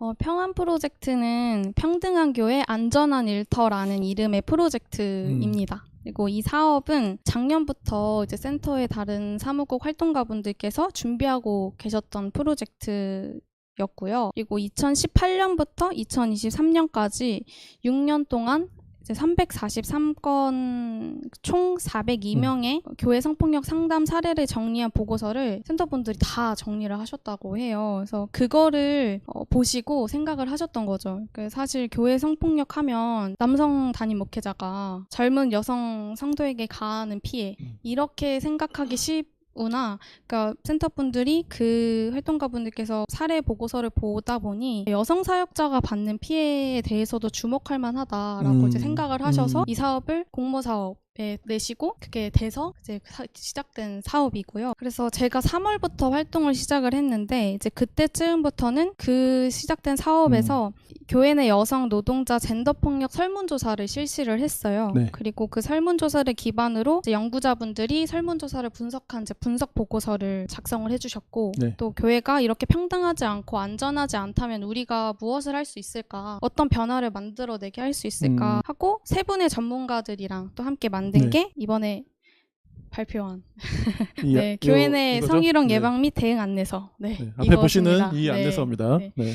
어, 평안 프로젝트는 평등한 교회 안전한 일터라는 이름의 프로젝트입니다. 그리고 이 사업은 작년부터 이제 센터의 다른 사무국 활동가분들께서 준비하고 계셨던 프로젝트 였고요. 그리고 2018년부터 2023년까지 6년 동안 이제 343건 총 402명의 교회 성폭력 상담 사례를 정리한 보고서를 센터분들이 다 정리를 하셨다고 해요. 그래서 그거를 어, 보시고 생각을 하셨던 거죠. 그 사실 교회 성폭력 하면 남성 담임 목회자가 젊은 여성 성도에게 가하는 피해 음. 이렇게 생각하기 쉽 구나. 그러니까 센터분들이 그 활동가분들께서 사례 보고서를 보다 보니 여성 사역자가 받는 피해에 대해서도 주목할 만하다라고 음. 이제 생각을 하셔서 음. 이 사업을 공모 사업 에 내시고 그게 돼서 이제 사- 시작된 사업이고요. 그래서 제가 3월부터 활동을 시작을 했는데 이제 그때쯤부터는 그 시작된 사업에서 교회 내 여성 노동자 젠더 폭력 설문조사를 실시를 했어요. 네. 그리고 그 설문조사를 기반으로 이제 연구자분들이 설문조사를 분석한 이제 분석 보고서를 작성을 해주셨고 네. 또 교회가 이렇게 평등하지 않고 안전하지 않다면 우리가 무엇을 할 수 있을까 어떤 변화를 만들어내게 할 수 있을까 음. 하고 세 분의 전문가들이랑 또 함께 만든 네. 게 이번에 발표한 이- 네, 요- 교회 내 이거죠? 성희롱 네. 예방 및 대응 안내서 네, 네, 앞에 보시는 이것입니다. 이 네, 안내서입니다. 네. 네.